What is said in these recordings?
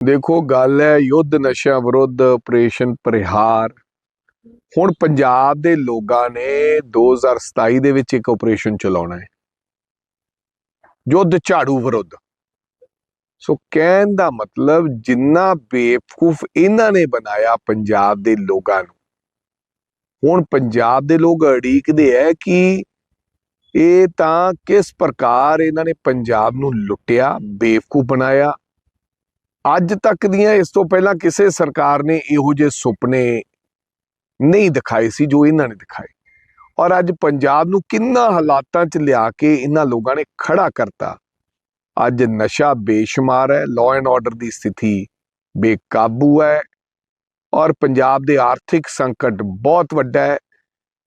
ਦੇਖੋ, ਗੱਲ ਹੈ ਯੁੱਧ ਨਸ਼ਾ ਵਿਰੁੱਧ ਆਪਰੇਸ਼ਨ ਪਰਿਹਾਰ। ਹੁਣ ਪੰਜਾਬ ਦੇ ਲੋਕਾਂ ਨੇ 2027 ਦੇ ਵਿੱਚ ਇੱਕ ਆਪਰੇਸ਼ਨ ਚਲਾਉਣਾ ਹੈ। ਯੁੱਧ ਝਾੜੂ ਵਿਰੁੱਧ। ਸੋ ਕਹਿਣ ਦਾ ਮਤਲਬ ਜਿੰਨਾ ਬੇਵਕੂਫ ਇਹਨਾਂ ਨੇ ਬਣਾਇਆ ਪੰਜਾਬ ਦੇ ਲੋਕਾਂ ਨੂੰ, ਹੁਣ ਪੰਜਾਬ ਦੇ ਲੋਕ ਅੜੀਕਦੇ ਹੈ ਕਿ ਇਹ ਤਾਂ ਕਿਸ ਪ੍ਰਕਾਰ ਇਹਨਾਂ ਨੇ ਪੰਜਾਬ ਨੂੰ ਲੁੱਟਿਆ, ਬੇਵਕੂਫ ਬਣਾਇਆ ਅੱਜ ਤੱਕ ਦੀਆਂ ਇਸ ਤੋਂ ਪਹਿਲਾਂ ਕਿਸੇ ਸਰਕਾਰ ਨੇ ਇਹੋ ਜਿਹੇ ਸੁਪਨੇ ਨਹੀਂ ਦਿਖਾਏ ਸੀ ਜੋ ਇਹਨਾਂ ਨੇ ਦਿਖਾਏ। ਔਰ ਅੱਜ ਪੰਜਾਬ ਨੂੰ ਕਿੰਨਾ ਹਾਲਾਤਾਂ 'ਚ ਲਿਆ ਕੇ ਇਹਨਾਂ ਲੋਕਾਂ ਨੇ ਖੜਾ ਕਰਤਾ। ਅੱਜ ਨਸ਼ਾ ਬੇਸ਼ੁਮਾਰ ਹੈ ਲਾਅ ਐਂਡ ਆਰਡਰ ਦੀ ਸਥਿਤੀ ਬੇਕਾਬੂ ਹੈ ਔਰ ਪੰਜਾਬ ਦੇ ਆਰਥਿਕ ਸੰਕਟ ਬਹੁਤ ਵੱਡਾ ਹੈ।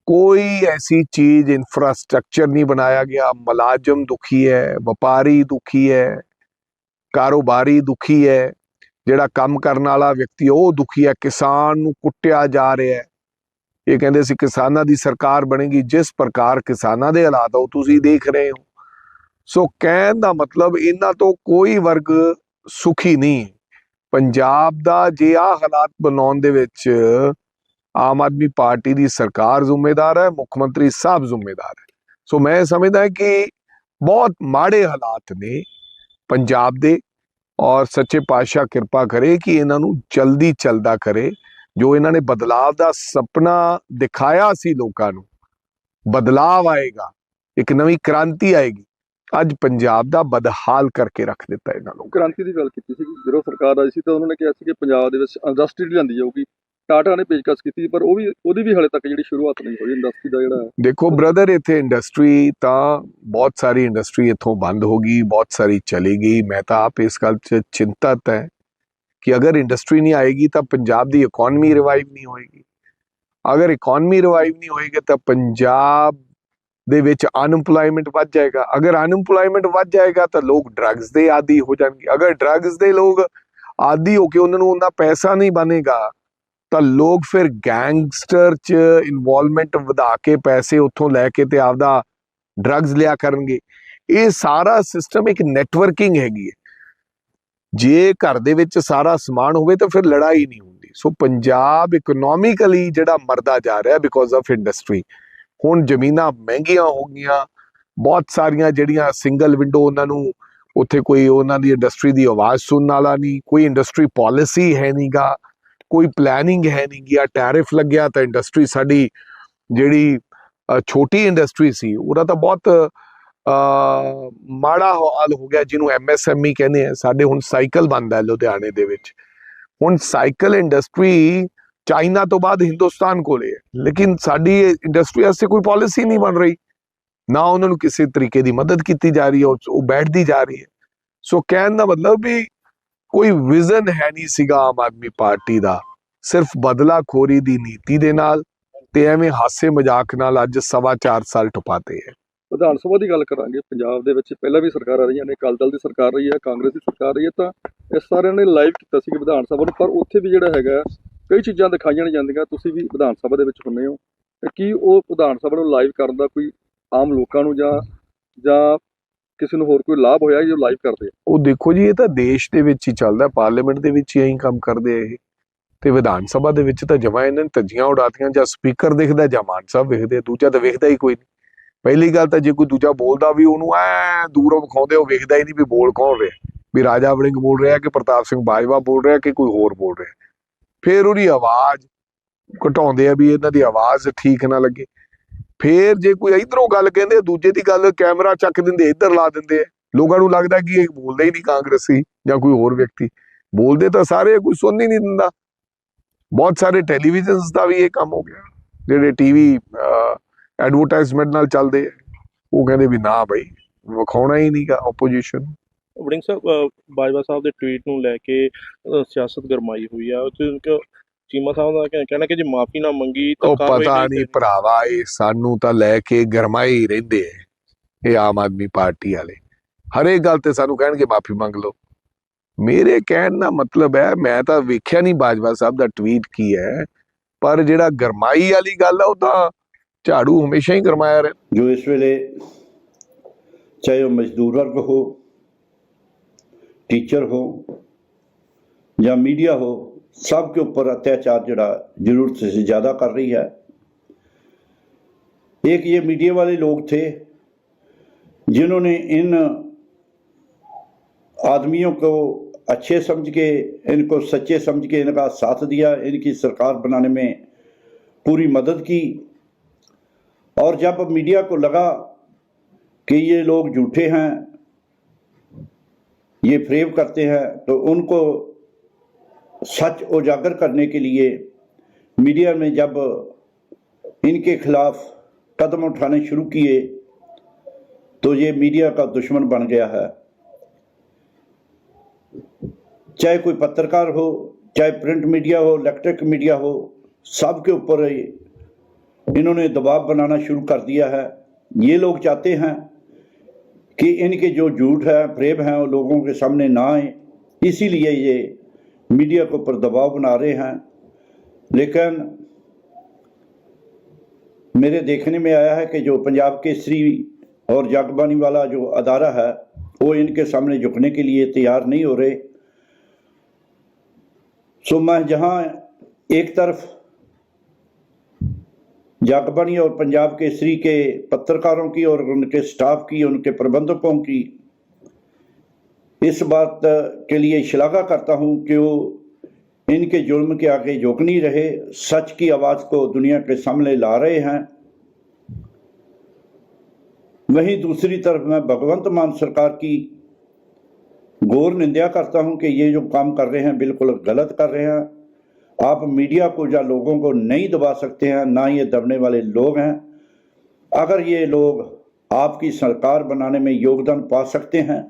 ਕੋਈ ਐਸੀ ਚੀਜ਼ ਇਨਫਰਾਸਟ੍ਰਕਚਰ ਨਹੀਂ ਬਣਾਇਆ ਗਿਆ। ਮੁਲਾਜ਼ਮ ਦੁਖੀ ਹੈ, ਵਪਾਰੀ ਦੁਖੀ ਹੈ। ਕਾਰੋਬਾਰੀ ਦੁਖੀ ਹੈ। ਜਿਹੜਾ ਕੰਮ ਕਰਨ ਵਾਲਾ ਵਿਅਕਤੀ ਉਹ ਦੁਖੀ ਹੈ। ਕਿਸਾਨ ਨੂੰ ਕੁੱਟਿਆ ਜਾ ਰਿਹਾ ਹੈ। ਇਹ ਕਹਿੰਦੇ ਸੀ, ਕਿਸਾਨਾਂ ਦੀ ਸਰਕਾਰ ਬਣੇਗੀ। ਜਿਸ ਪ੍ਰਕਾਰ ਕਿਸਾਨਾਂ ਦੇ ਹਾਲਾਤ ਉਹ ਤੁਸੀਂ ਦੇਖ ਰਹੇ ਹੋ। ਸੋ ਕਹਿਣ ਦਾ ਮਤਲਬ, ਇਹਨਾਂ ਤੋਂ ਕੋਈ ਵਰਗ ਸੁਖੀ ਨਹੀਂ ਪੰਜਾਬ ਦਾ ਜੇ ਆ ਹਾਲਾਤ ਬਣਾਉਣ ਦੇ ਵਿੱਚ ਆਮ ਆਦਮੀ ਪਾਰਟੀ ਦੀ ਸਰਕਾਰ ਜ਼ਿੰਮੇਦਾਰ ਹੈ, ਮੁੱਖ ਮੰਤਰੀ ਸਾਹਿਬ ਜ਼ਿੰਮੇਦਾਰ ਹੈ। ਸੋ ਮੈਂ ਸਮਝਦਾ ਕਿ ਬਹੁਤ ਮਾੜੇ ਹਾਲਾਤ ਨੇ। ਪੰਜਾਬ ਦੇ ਔਰ ਸੱਚੇ ਪਾਤਸ਼ਾਹ ਕਿਰਪਾ ਕਰੇ ਕਿ ਇਹਨਾਂ ਨੂੰ ਜਲਦੀ ਚਲਦਾ ਕਰੇ, ਜੋ ਇਹਨਾਂ ਨੇ ਬਦਲਾਵ ਦਾ ਸੁਪਨਾ ਦਿਖਾਇਆ ਸੀ ਲੋਕਾਂ ਨੂੰ। ਬਦਲਾਵ ਆਏਗਾ, ਇੱਕ ਨਵੀਂ ਕ੍ਰਾਂਤੀ ਆਏਗੀ। ਅੱਜ ਪੰਜਾਬ ਦਾ ਬਦਹਾਲ ਕਰਕੇ ਰੱਖ ਦਿੱਤਾ ਇਹਨਾਂ ਨੂੰ। ਕ੍ਰਾਂਤੀ ਦੀ ਗੱਲ ਕੀਤੀ ਸੀ ਜਦੋਂ ਸਰਕਾਰ ਆਈ ਸੀ ਤਾਂ ਉਹਨਾਂ ਨੇ ਕਿਹਾ ਸੀ ਕਿ ਪੰਜਾਬ ਦੇ ਵਿੱਚ ਇੰਡਸਟਰੀ ਲਿਆਂਦੀ ਜਾਊਗੀ। ਟਾਟਾ ਨੇ ਪੇਸ਼ਕਸ਼ ਕੀਤੀ, ਪਰ ਉਹ ਵੀ ਉਹਦੀ ਵੀ ਹਾਲੇ ਤੱਕ ਜਿਹੜੀ ਸ਼ੁਰੂਆਤ ਨਹੀਂ ਹੋਈ ਇੰਡਸਟਰੀ ਦਾ ਜਿਹੜਾ ਦੇਖੋ ਬ੍ਰਦਰ ਇੱਥੇ ਇੰਡਸਟਰੀ ਤਾਂ ਬਹੁਤ ਸਾਰੀ ਇੰਡਸਟਰੀ ਇੱਥੋਂ ਬੰਦ ਹੋ ਗਈ, ਬਹੁਤ ਸਾਰੀ ਚਲੀ ਗਈ। ਮੈਂ ਤਾਂ ਆਪ ਇਸ ਗੱਲ 'ਚ ਚਿੰਤਤ ਹੈ ਕਿ ਅਗਰ ਇੰਡਸਟਰੀ ਨਹੀਂ ਆਏਗੀ ਤਾਂ ਪੰਜਾਬ ਦੀ ਇਕਨੋਮੀ ਰਿਵਾਈਵ ਨਹੀਂ ਹੋਏਗੀ। ਅਗਰ ਇਕਨੋਮੀ ਰਿਵਾਈਵ ਨਹੀਂ ਹੋਏਗੀ ਤਾਂ ਪੰਜਾਬ ਦੇ ਵਿੱਚ ਅਨਪਲਾਈਮੈਂਟ ਵੱਧ ਜਾਏਗਾ। ਅਗਰ ਅਨਪਲਾਈਮੈਂਟ ਵੱਧ ਜਾਏਗਾ ਤਾਂ ਲੋਕ ਡਰੱਗਸ ਦੇ ਆਦੀ ਹੋ ਜਾਣਗੇ। ਅਗਰ ਡਰੱਗਸ ਦੇ ਲੋਕ ਆਦੀ ਹੋ ਕੇ ਉਹਨਾਂ ਨੂੰ ਉਹਨਾਂ ਪੈਸਾ ਨਹੀਂ ਬਣੇਗਾ ਤਾਂ ਲੋਕ ਫਿਰ ਗੈਂਗਸਟਰ ਚ ਇਨਵੋਲਵਮੈਂਟ ਵਧਾ ਕੇ ਪੈਸੇ ਉੱਥੋਂ ਲੈ ਕੇ ਤੇ ਆਪਦਾ ਡਰੱਗਸ ਲਿਆ ਕਰਨਗੇ। ਇਹ ਸਾਰਾ ਸਿਸਟਮ ਇੱਕ ਨੈਟਵਰਕਿੰਗ ਹੈਗੀ ਹੈ। ਜੇ ਘਰ ਦੇ ਵਿੱਚ ਸਾਰਾ ਸਮਾਨ ਹੋਵੇ ਤਾਂ ਫਿਰ ਲੜਾਈ ਨਹੀਂ ਹੁੰਦੀ। ਸੋ ਪੰਜਾਬ ਇਕਨੋਮਿਕਲੀ ਜਿਹੜਾ ਮਰਦਾ ਜਾ ਰਿਹਾ ਬਿਕੋਜ਼ ਆਫ ਇੰਡਸਟਰੀ ਹੁਣ ਜ਼ਮੀਨਾਂ ਮਹਿੰਗੀਆਂ ਹੋ ਗਈਆਂ। ਬਹੁਤ ਸਾਰੀਆਂ ਜਿਹੜੀਆਂ ਸਿੰਗਲ ਵਿੰਡੋ ਉਹਨਾਂ ਨੂੰ ਉੱਥੇ ਕੋਈ ਉਹਨਾਂ ਦੀ ਇੰਡਸਟਰੀ ਦੀ ਆਵਾਜ਼ ਸੁਣਨ ਵਾਲਾ ਨਹੀਂ। ਕੋਈ ਇੰਡਸਟਰੀ ਪਾਲਿਸੀ ਹੈ ਨਹੀਂਗਾ ਕੋਈ ਪਲੈਨਿੰਗ ਹੈ ਨਹੀਂ ਗਿਆ ਟੈਰਿਫ ਲੱਗਿਆ ਤਾਂ ਇੰਡਸਟਰੀ ਸਾਡੀ ਜਿਹੜੀ ਛੋਟੀ ਇੰਡਸਟਰੀ ਸੀ ਉਹਦਾ ਤਾਂ ਬਹੁਤ ਮਾੜਾ ਹਾਲ ਹੋ ਗਿਆ ਜਿਹਨੂੰ ਐਮਐਸਐਮਈ ਕਹਿੰਦੇ ਆ। ਸਾਡੇ ਹੁਣ ਸਾਈਕਲ ਬੰਦਾ ਹੈ ਲੁਧਿਆਣੇ ਦੇ ਵਿੱਚ। ਹੁਣ ਸਾਈਕਲ ਇੰਡਸਟਰੀ ਚਾਈਨਾ ਤੋਂ ਬਾਅਦ ਹਿੰਦੁਸਤਾਨ ਕੋਲੇ ਹੈ। ਲੇਕਿਨ ਸਾਡੀ ਇੰਡਸਟਰੀ ਵਾਸਤੇ ਕੋਈ ਪਾਲਿਸੀ ਨਹੀਂ ਬਣ ਰਹੀ। ਨਾ ਉਹਨਾਂ ਨੂੰ ਕਿਸੇ ਤਰੀਕੇ ਦੀ ਮਦਦ ਕੀਤੀ ਜਾ ਰਹੀ ਹੈ ਉਹ ਬੈਠਦੀ ਜਾ ਰਹੀ ਹੈ। ਸੋ ਕਹਿਣ ਦਾ ਮਤਲਬ ਵੀ ਕੋਈ ਵਿਜ਼ਨ ਹੈ ਨਹੀਂ ਸੀਗਾ ਆਮ ਆਦਮੀ ਪਾਰਟੀ ਦਾ। ਸਿਰਫ ਬਦਲਾਖੋਰੀ ਦੀ ਨੀਤੀ ਦੇ ਨਾਲ ਤੇ ਐਵੇਂ ਹਾਸੇ ਮਜ਼ਾਕ ਨਾਲ ਅੱਜ ਸਵਾ ਚਾਰ ਸਾਲ ਟਪਾਤੇ ਹੈ। ਵਿਧਾਨ ਸਭਾ ਦੀ ਗੱਲ ਕਰਾਂਗੇ, ਪੰਜਾਬ ਦੇ ਵਿੱਚ ਪਹਿਲਾਂ ਵੀ ਸਰਕਾਰਾਂ ਰਹੀਆਂ ਨੇ, ਅਕਾਲੀ ਦਲ ਦੀ ਸਰਕਾਰ ਰਹੀ ਹੈ, ਕਾਂਗਰਸ ਦੀ ਸਰਕਾਰ ਰਹੀ ਹੈ, ਤਾਂ ਇਸ ਸਾਰਿਆਂ ਨੇ ਲਾਈਵ ਕੀਤਾ ਸੀ ਵਿਧਾਨ ਸਭਾ ਨੂੰ, ਪਰ ਉੱਥੇ ਵੀ ਜਿਹੜਾ ਹੈਗਾ, ਕਈ ਚੀਜ਼ਾਂ ਦਿਖਾਈਆਂ ਨਹੀਂ ਜਾਂਦੀਆਂ, ਤੁਸੀਂ ਵੀ ਵਿਧਾਨ ਸਭਾ ਦੇ ਵਿੱਚ ਹੁੰਨੇ ਹੋ। ਕੀ ਉਹ ਵਿਧਾਨ ਸਭਾ ਨੂੰ ਲਾਈਵ ਕਰਨ ਦਾ ਕੋਈ ਆਮ ਲੋਕਾਂ ਨੂੰ ਜਾਂ ਜਾਂ ਕਿਸੇ ਨੂੰ ਹੋਰ ਕੋਈ ਲਾਭ ਹੋਇਆ ਜੋ ਲਾਈਵ ਕਰਦੇ ਉਹ ਦੇਖੋ ਜੀ, ਇਹ ਤਾਂ ਦੇਸ਼ ਦੇ ਵਿੱਚ ਹੀ ਚੱਲਦਾ ਪਾਰਲੀਮੈਂਟ ਦੇ ਵਿੱਚ ਹੀ ਇਹੀ ਕੰਮ ਕਰਦੇ ਆ ਇਹ। ਤੇ ਵਿਧਾਨ ਸਭਾ ਦੇ ਵਿੱਚ ਤਾਂ ਜਮਾ ਇਹਨਾਂ ਨੇ ਧੱਜੀਆਂ ਉਡਾਤੀਆਂ, ਜਾਂ ਸਪੀਕਰ ਦਿਖਦਾ ਜਾਂ ਮਾਨ ਸਾਹਿਬ ਵਿਖਦੇ ਦੂਜਾ ਤਾਂ ਵਿਖਦਾ ਹੀ ਕੋਈ ਨਹੀਂ। ਪਹਿਲੀ ਗੱਲ ਤਾਂ ਜੇ ਕੋਈ ਦੂਜਾ ਬੋਲਦਾ ਵੀ ਉਹਨੂੰ ਐ ਦੂਰੋਂ ਵਿਖਾਉਂਦੇ ਉਹ ਵੇਖਦਾ ਹੀ ਨਹੀਂ ਵੀ ਬੋਲ ਕੌਣ ਰਿਹਾ। ਵੀ ਰਾਜਾ ਵੜਿੰਗ ਬੋਲ ਰਿਹਾ ਕਿ ਪ੍ਰਤਾਪ ਸਿੰਘ ਬਾਜਵਾ ਬੋਲ ਰਿਹਾ ਕਿ ਕੋਈ ਹੋਰ ਬੋਲ ਰਿਹਾ। ਫਿਰ ਉਹਦੀ ਆਵਾਜ਼ ਘਟਾਉਂਦੇ ਆ ਵੀ ਇਹਨਾਂ ਦੀ ਆਵਾਜ਼ ਠੀਕ ਨਾ ਲੱਗੇ। ਫੇਰ ਜੇ ਕੋਈ ਇਧਰੋਂ ਗੱਲ ਕਹਿੰਦੇ, ਦੂਜੇ ਦੀ ਗੱਲ ਕੈਮਰਾ ਚੱਕ ਦਿੰਦੇ, ਇੱਧਰ ਲਾ ਦਿੰਦੇ। ਆ ਲੋਕਾਂ ਨੂੰ ਲੱਗਦਾ ਕਿ ਇਹ ਬੋਲਦਾ ਹੀ ਨਹੀਂ ਕਾਂਗਰਸੀ ਜਾਂ ਕੋਈ ਹੋਰ ਵਿਅਕਤੀ। ਬੋਲਦੇ ਤਾਂ ਸਾਰੇ, ਕੋਈ ਸੁਣ ਹੀ ਨਹੀਂ ਦਿੰਦਾ। ਬਹੁਤ ਸਾਰੇ ਟੈਲੀਵਿਜ਼ਨਸ ਦਾ ਵੀ ਇਹ ਕੰਮ ਹੋ ਗਿਆ। ਜਿਹੜੇ ਟੀਵੀ ਐਡਵਰਟਾਈਜ਼ਮੈਂਟ ਨਾਲ ਚੱਲਦੇ ਉਹ ਕਹਿੰਦੇ ਵੀ ਨਾ ਬਈ, ਵਿਖਾਉਣਾ ਹੀ ਨਹੀਂਗਾ ਆਪੋਜੀਸ਼ਨ ਵੜਿੰਗ ਸਾਹਿਬ ਬਾਜਵਾ ਸਾਹਿਬ ਦੇ ਟਵੀਟ ਨੂੰ ਲੈ ਕੇ ਸਿਆਸਤ ਗਰਮਾਈ ਹੋਈ ਆ। ਉਹ ਚੀਮਾ ਸਾਹਿਬ ਦਾ ਕਹਿ- ਕਹਿਣਾ ਕਿ ਜੇ ਮਾਫੀ ਨਾ ਮੰਗੀ ਤਾਂ ਉਹ ਪਤਾ ਨਹੀਂ। ਭਰਾਵਾ ਇਹ ਸਾਨੂੰ ਤਾਂ ਲੈ ਕੇ ਗਰਮਾਏ ਹੀ ਰਹਿੰਦੇ ਆ ਇਹ ਆਮ ਆਦਮੀ ਪਾਰਟੀ ਵਾਲੇ। ਹਰੇਕ ਗੱਲ ਤੇ ਸਾਨੂੰ ਕਹਿਣਗੇ ਮਾਫੀ ਮੰਗ ਲਓ। ਮੇਰੇ ਕਹਿਣ ਦਾ ਮਤਲਬ ਹੈ ਮੈਂ ਤਾਂ ਵੇਖਿਆ ਨਹੀਂ ਬਾਜਵਾ ਸਾਹਿਬ ਦਾ ਟਵੀਟ ਕੀ ਹੈ ਪਰ ਜਿਹੜਾ ਗਰਮਾਈ ਵਾਲੀ ਗੱਲ ਹੈ ਉਹ ਤਾਂ ਝਾੜੂ ਹਮੇਸ਼ਾ ਹੀ ਗਰਮਾਇਆ ਰਿਹਾ ਜੋ ਇਸ ਵੇਲੇ ਚਾਹੇ ਉਹ ਮਜ਼ਦੂਰ ਵਰਗ ਹੋ ਟੀਚਰ ਹੋ سب کے اوپر اتیاچار جڑا ضرورت سے زیادہ کر رہی ہے۔ ایک یہ میڈیا والے لوگ تھے جنہوں نے ان آدمیوں کو اچھے سمجھ کے، ان کو سچے سمجھ کے ان کا ساتھ دیا، ان کی سرکار بنانے میں پوری مدد کی۔ اور جب میڈیا کو لگا کہ یہ لوگ جھوٹے ہیں، یہ فریب کرتے ہیں، تو ان کو سچ اجاگر کرنے کے لیے میڈیا میں جب ان کے خلاف قدم اٹھانے شروع کیے تو یہ میڈیا کا دشمن بن گیا ہے۔ چاہے کوئی پترکار ہو، چاہے پرنٹ میڈیا ہو، الیکٹرک میڈیا ہو، سب کے اوپر انہوں نے دباؤ بنانا شروع کر دیا ہے۔ یہ لوگ چاہتے ہیں کہ ان کے جو جھوٹ ہیں فریب ہیں، وہ لوگوں کے سامنے نہ آئیں۔ اسی لیے یہ میڈیا کے اوپر دباؤ بنا رہے ہیں۔ لیکن میرے دیکھنے میں آیا ہے کہ جو پنجاب کیسری اور جاگبانی والا جو ادارہ ہے، وہ ان کے سامنے جھکنے کے لیے تیار نہیں ہو رہے۔ سو میں جہاں ایک طرف جاگبانی اور پنجاب کیسری کے پترکاروں کی اور ان کے سٹاف کی، ان کے پربندکوں کی اس بات کے لیے شلاگا کرتا ہوں کہ وہ ان کے جرم کے آگے جوکنی رہے، سچ کی آواز کو دنیا کے سامنے لا رہے ہیں۔ وہیں دوسری طرف میں بھگونت مان سرکار کی گور نندیا کرتا ہوں کہ یہ جو کام کر رہے ہیں بالکل غلط کر رہے ہیں۔ آپ میڈیا کو یا لوگوں کو نہیں دبا سکتے ہیں، نہ یہ دبنے والے لوگ ہیں۔ اگر یہ لوگ آپ کی سرکار بنانے میں یوگدان پا سکتے ہیں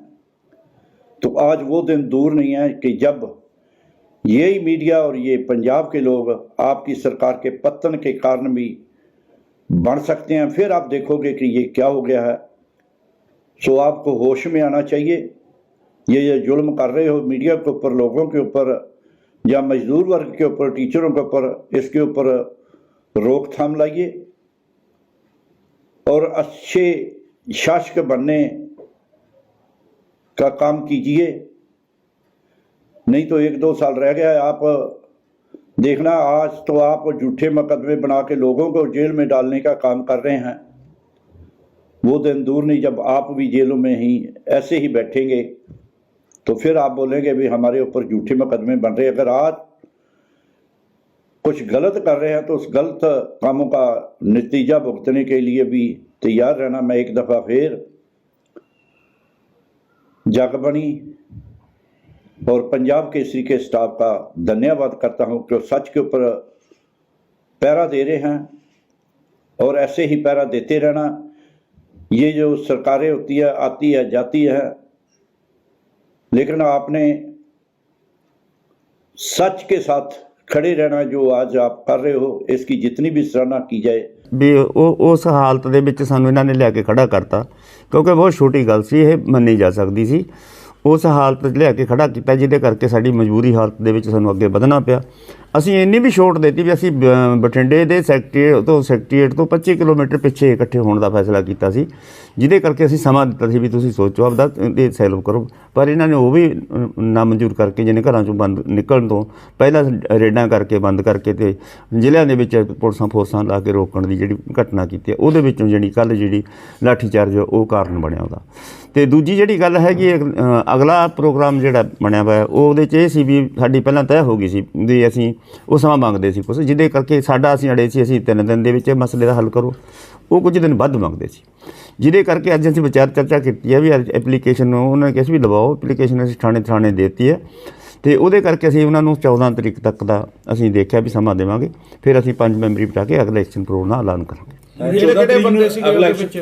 تو آج وہ دن دور نہیں ہے کہ جب یہی میڈیا اور یہ پنجاب کے لوگ آپ کی سرکار کے پتن کے کارن بھی بڑھ سکتے ہیں۔ پھر آپ دیکھو گے کہ یہ کیا ہو گیا ہے۔ سو آپ کو ہوش میں آنا چاہیے۔ یہ یہ ظلم کر رہے ہو میڈیا کے اوپر، لوگوں کے اوپر یا مزدور ورگ کے اوپر، ٹیچروں کے اوپر، اس کے اوپر روک تھام لائیے۔ اور اچھے شاشک بننے کا کام کیجیے۔ نہیں تو ایک دو سال رہ گیا ہے، آپ دیکھنا، آج تو آپ جھوٹے مقدمے بنا کے لوگوں کو جیل میں ڈالنے کا کام کر رہے ہیں۔ وہ دن دور نہیں، جب آپ بھی جیلوں میں ہی ایسے ہی بیٹھیں گے، تو پھر آپ بولیں گے بھی ہمارے اوپر جھوٹے مقدمے بن رہے ہیں۔ اگر آج کچھ غلط کر رہے ہیں، تو اس غلط کاموں کا نتیجہ بھگتنے کے لیے بھی تیار رہنا۔ میں ایک دفعہ پھر جاگ بنی اور پنجاب کیسری کے سٹاف کا دھنیہ واد کرتا ہوں کہ سچ کے اوپر پیرا دے رہے ہیں اور ایسے ہی پیرا دیتے رہنا۔ یہ جو سرکاریں ہوتی ہے آتی ہے جاتی ہے لیکن آپ نے سچ کے ساتھ کھڑے رہنا جو آج آپ کر رہے ہو، اس کی جتنی بھی سراہنا کی جائے ਵੀ ਉਹ ਉਸ ਹਾਲਤ ਦੇ ਵਿੱਚ ਸਾਨੂੰ ਇਹਨਾਂ ਨੇ ਲਿਆ ਕੇ ਖੜਾ ਕਰਤਾ, ਕਿਉਂਕਿ ਬਹੁਤ ਛੋਟੀ ਗੱਲ ਸੀ, ਇਹ ਮੰਨੀ ਜਾ ਸਕਦੀ ਸੀ। ਉਸ ਹਾਲਤ 'ਚ ਲਿਆ ਕੇ ਖੜਾ ਕੀਤਾ, ਜਿਹਦੇ ਕਰਕੇ ਸਾਡੀ ਮਜਬੂਰੀ ਹਾਲਤ ਦੇ ਵਿੱਚ ਸਾਨੂੰ ਅੱਗੇ ਵਧਣਾ ਪਿਆ। ਅਸੀਂ ਇੰਨੀ ਵੀ ਛੋਟ ਦਿੱਤੀ ਵੀ ਅਸੀਂ ਬ- ਬਠਿੰਡੇ ਦੇ ਸੈਕਟਰੀਏਟ ਤੋਂ ਸੈਕਟਰੀਏਟ ਤੋਂ 25 ਕਿਲੋਮੀਟਰ ਪਿੱਛੇ ਇਕੱਠੇ ਹੋਣ ਦਾ ਫੈਸਲਾ ਕੀਤਾ ਸੀ ਜਿਹਦੇ ਕਰਕੇ ਅਸੀਂ ਸਮਾਂ ਦਿੱਤਾ ਸੀ ਵੀ ਤੁਸੀਂ ਸੋਚੋ ਆਪਦਾ ਇਹ ਸੈਲਵ ਕਰੋ। ਪਰ ਇਹਨਾਂ ਨੇ ਉਹ ਵੀ ਨਾ ਮਨਜ਼ੂਰ ਕਰਕੇ ਜਿਹਨੇ ਘਰਾਂ ਚੋਂ ਬੰਦ ਨਿਕਲਣ ਤੋਂ ਪਹਿਲਾਂ ਰੇਡਾਂ ਕਰਕੇ ਬੰਦ ਕਰਕੇ ਤੇ ਜ਼ਿਲ੍ਹਿਆਂ ਦੇ ਵਿੱਚ ਪੁਲਿਸਾਂ ਫੋਰਸਾਂ ਲਾ ਕੇ ਰੋਕਣ ਦੀ ਜਿਹੜੀ ਘਟਨਾ ਕੀਤੀ ਉਹਦੇ ਵਿੱਚੋਂ ਜਿਹੜੀ ਕੱਲ ਜਿਹੜੀ ਲਾਠੀ ਚਾਰਜ ਉਹ ਕਾਰਨ ਬਣਿਆ ਉਹਦਾ। ਤੇ ਦੂਜੀ ਜਿਹੜੀ ਗੱਲ ਹੈਗੀ ਅਗਲਾ ਪ੍ਰੋਗਰਾਮ ਜਿਹੜਾ ਬਣਿਆ ਹੋਇਆ ਹੈ, ਉਹਦੇ 'ਚ ਇਹ ਸੀ ਵੀ ਸਾਡੀ ਪਹਿਲਾਂ ਤੈਅ ਹੋ ਗਈ ਸੀ ਵੀ ਅਸੀਂ ਉਹ ਸਮਾਂ ਮੰਗਦੇ ਸੀ ਕੁਛ ਜਿਹਦੇ ਕਰਕੇ ਸਾਡਾ ਅਸੀਂ ਅੜੇ ਸੀ ਅਸੀਂ ਤਿੰਨ ਦਿਨ ਦੇ ਵਿੱਚ ਮਸਲੇ ਦਾ ਹੱਲ ਕਰੋ। ਉਹ ਕੁਝ ਦਿਨ ਵੱਧ ਮੰਗਦੇ ਸੀ। ਜਿਹਦੇ ਕਰਕੇ ਅੱਜ ਅਸੀਂ ਵਿਚਾਰ ਚਰਚਾ ਕੀਤੀ ਹੈ ਵੀ ਐਪਲੀਕੇਸ਼ਨ ਨੂੰ ਉਹਨਾਂ ਨੇ ਕਿਹਾ ਸੀ ਵੀ ਲਵਾਓ ਐਪਲੀਕੇਸ਼ਨ ਅਸੀਂ ਥਾਣੇ ਥਾਣੇ ਦੇਤੀ ਹੈ। ਤੇ ਉਹਦੇ ਕਰਕੇ ਅਸੀਂ ਉਹਨਾਂ ਨੂੰ 14 ਤਰੀਕ ਤੱਕ ਦਾ ਅਸੀਂ ਦੇਖਿਆ ਵੀ ਸਮਾਂ ਦੇਵਾਂਗੇ। ਫਿਰ ਅਸੀਂ ਪੰਜ ਮੈਂਬਰੀ ਬਿਠਾ ਕੇ ਅਗਲਾ ਇਲੈਕਸ਼ਨ ਪ੍ਰੋਗਰਾਮ ਦਾ ਐਲਾਨ ਕਰਾਂਗੇ। ਕਿਹੜੇ ਕਿਹੜੇ ਬੰਦੇ ਸੀਗੇ ਉਹਦੇ ਵਿੱਚ?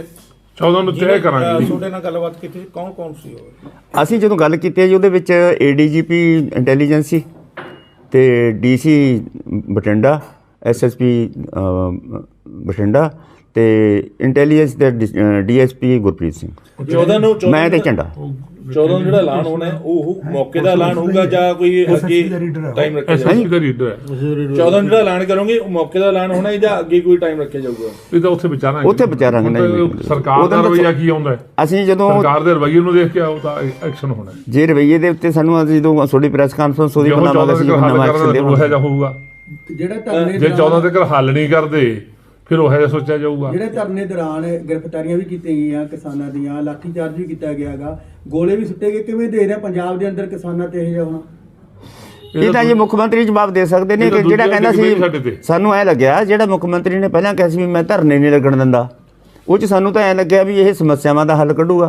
14 ਨੂੰ ਤੈਅ ਕਰਾਂਗੇ। ਤੁਹਾਡੇ ਨਾਲ ਗੱਲਬਾਤ ਕੀਤੀ ਕੌਣ ਕੌਣ ਸੀ ਉਹ? ਅਸੀਂ ਜਦੋਂ ਗੱਲ ਕੀਤੀ ਹੈ ਜੀ ਉਹਦੇ ਵਿੱਚ ਏਡੀਜੀਪੀ ਇੰਟੈਲੀਜੈਂਸ ਸੀ। ਤੇ ਡੀਸੀ ਬਠਿੰਡਾ ਐਸਐਸਪੀ ਬਠਿੰਡਾ ਤੇ ਇੰਟੈਲੀਜੈਂਸ ਦੇ ਡੀਐਸਪੀ ਗੁਰਪ੍ਰੀਤ ਸਿੰਘ। 14 ਨੂੰ ਮੈਂ ਤੇ ਝੰਡਾ। 14 ਨੂੰ ਜਿਹੜਾ ਐਲਾਨ ਹੋਣਾ ਹੈ, ਉਹ ਮੌਕੇ ਦਾ ਐਲਾਨ ਹੋਊਗਾ ਜਾਂ ਕੋਈ ਅੱਗੇ ਟਾਈਮ ਰੱਖਿਆ ਜਾਊਗਾ। ਐਸਐਸਪੀ ਦਾ ਰੀਡਰ ਹੈ 14 ਨੂੰ ਜਿਹੜਾ ਐਲਾਨ ਕਰੋਗੇ ਉਹ ਮੌਕੇ ਦਾ ਐਲਾਨ ਹੋਣਾ ਹੈ ਜਾਂ ਅੱਗੇ ਕੋਈ ਟਾਈਮ ਰੱਖਿਆ ਜਾਊਗਾ? ਇਹ ਤਾਂ ਉੱਥੇ ਵਿਚਾਰਾਂਗੇ ਉੱਥੇ ਵਿਚਾਰਾਂਗੇ, ਹੁਣ ਤਾਂ ਨਹੀਂ, ਨਹੀਂ। ਸਰਕਾਰ ਉਹਦਾ ਦਾ ਤਾਂ ਰਵਈਆ ਕੀ ਆਉਂਦਾ ਹੈ? ਅਸੀਂ ਜਦੋਂ ਸਰਕਾਰ ਦੇ ਰਵਈਏ ਨੂੰ ਦੇਖ ਕੇ ਉਹਦਾ ਐਕਸ਼ਨ ਹੋਣਾ ਹੈ। ਜੇ ਰਵਈਏ ਦੇ ਉੱਤੇ ਸਾਨੂੰ ਅਸੀਂ ਜਦੋਂ ਤੁਹਾਡੀ ਪ੍ਰੈਸ ਕਾਨਫਰੰਸ ਉਹਦੀ ਜੇ ਉਹ ਬਣਾਵਾਂਗੇ 14 ਅਸੀਂ ਤੱਕ ਹੱਲ ਨਵਾਂ ਕਰਨ ਐਕਸ਼ਨ ਦਾ ਉਹ ਦੇਵਾਂਗੇ ਜਿਹਾ ਹੋਊਗਾ ਜਿਹੜਾ ਧਰਨੇ ਜੇ 14 ਦੌਰਾਨ- ਤੱਕ ਹੱਲ ਨਹੀਂ ਕਰਦੇ ਫਿਰ ਉਹ ਜਿਹਾ ਸੋਚਿਆ ਜਾਊਗਾ। ਜਿਹੜੇ ਧਰਨੇ ਦੌਰਾਨ ਗ੍ਰਿਫਤਾਰੀਆਂ ਵੀ ਕੀਤੀਆਂ ਗਈਆਂ ਕਿਸਾਨਾਂ ਦੀਆਂ ਲਾਠੀ ਚਾਰਜ ਵੀ ਕੀਤਾ ਗਿਆਗਾ ਗੋਲੇ ਵੀ ਸੁੱਟੇ ਗਏ। ਕਿਵੇਂ ਦੇ ਰਿਹਾ ਪੰਜਾਬ ਦੇ ਅੰਦਰ ਕਿਸਾਨਾਂ ਤੇ ਇਹ ਜਿਹਾ ਹੋਣਾ? ਇਹ ਤਾਂ ਜੀ ਮੁੱਖ ਮੰਤਰੀ ਜਵਾਬ ਦੇ ਸਕਦੇ ਨੇ ਕਿ ਜਿਹੜਾ ਕਹਿੰਦਾ। ਸੀ ਸਾਨੂੰ ਐ ਲੱਗਿਆ ਜਿਹੜਾ ਮੁੱਖ ਮੰਤਰੀ ਨੇ ਪਹਿਲਾਂ ਕਿਹਾ ਸੀ ਵੀ ਮੈਂ ਧਰਨੇ ਨਹੀਂ ਲੱਗਣ ਦਿੰਦਾ ਉਹ ਚ ਸਾਨੂੰ ਤਾਂ ਐ ਲੱਗਿਆ ਵੀ ਇਹ ਸਮੱਸਿਆਵਾਂ ਦਾ ਹੱਲ ਕੱਢੂਗਾ।